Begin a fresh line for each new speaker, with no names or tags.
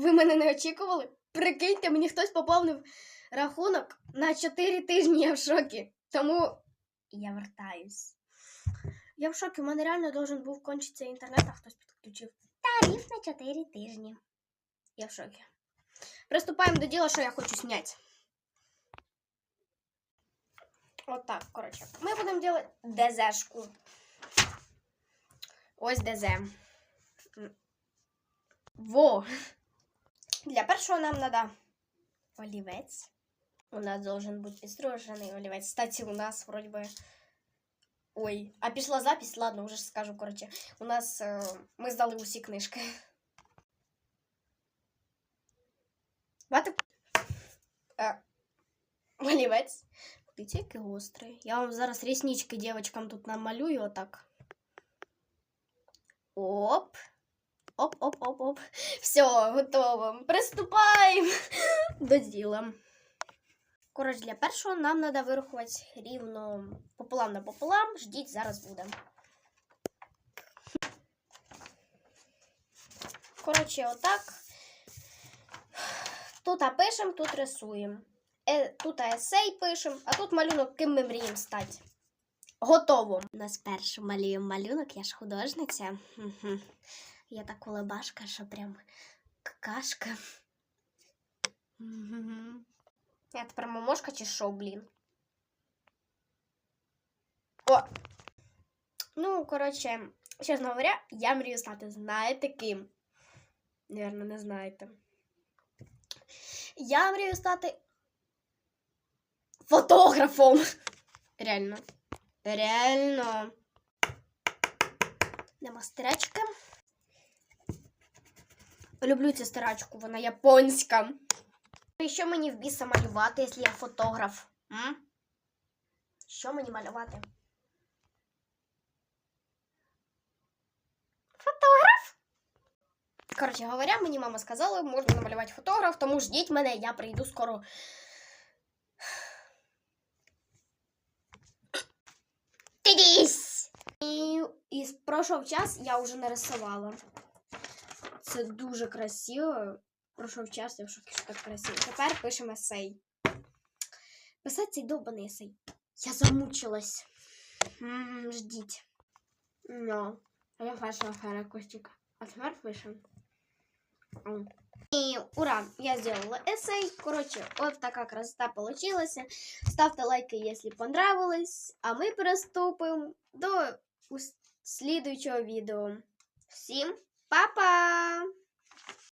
Ви мене не очікували? Прикиньте, мені хтось поповнив рахунок на 4 тижні, я в шокі. Тому я вертаюсь. Я в шокі, у мене реально должен був кончитися інтернет, а хтось підключив. Тариф на 4 тижні. Я в шокі. Приступаємо до діла, що я хочу зняти. От так, коротше. Ми будемо робити ДЗшку. Ось ДЗ. Во! Для першого нам треба олівець. У нас должен бути підстружений олівець. Кстати, у нас вроді би. Ой, а пішла запись, ладно, вже ж скажу, коротше. У нас е, ми здали усі книжки. Бати. Е, олівець. Дивіться, який гострий. Я вам зараз ріснички дівчаткам тут намалюю отак. Оп. Оп, оп, оп, оп. Все, готово. Приступаємо до діла. Коротше, для першого нам треба вирахувати рівно пополам на пополам. Ждіть, зараз буде. Коротше, отак. Тут пишемо, тут рисуємо. Е, тут есей пишемо, а тут малюнок, ким ми мріємо стати. Готово. У нас першу малюємо малюнок, я ж художниця. Я так улыбашка, що прям какашка. Я тепер мамошка чи що, блін? О! Ну, коротше, чесно говоря, я мрію стати, знаєте ким? Наверно, не знаєте. Я мрію стати фотографом. Реально. Реально. Нема стирачки. Люблю цю стирачку, вона японська. І що мені в біса малювати, якщо я фотограф? М? Що мені малювати? Фотограф? Коротше говоря, мені мама сказала, можна намалювати фотограф, тому ждіть мене, я прийду скоро. Тидісь! І, і пройшов час, я вже нарисувала. Це дуже красиво. Пройшов час, я що так красиво. Тепер пишемо есей. Писати цей довбаний есей. Я замучилась. Ждіть. Ну, я афера Костюка. А тепер пишемо. І ура! Я сделала эссей. Короче, вот такая красота получилась. Ставьте лайки, если понравилось. А мы приступим до следующего видео. Всем па-па!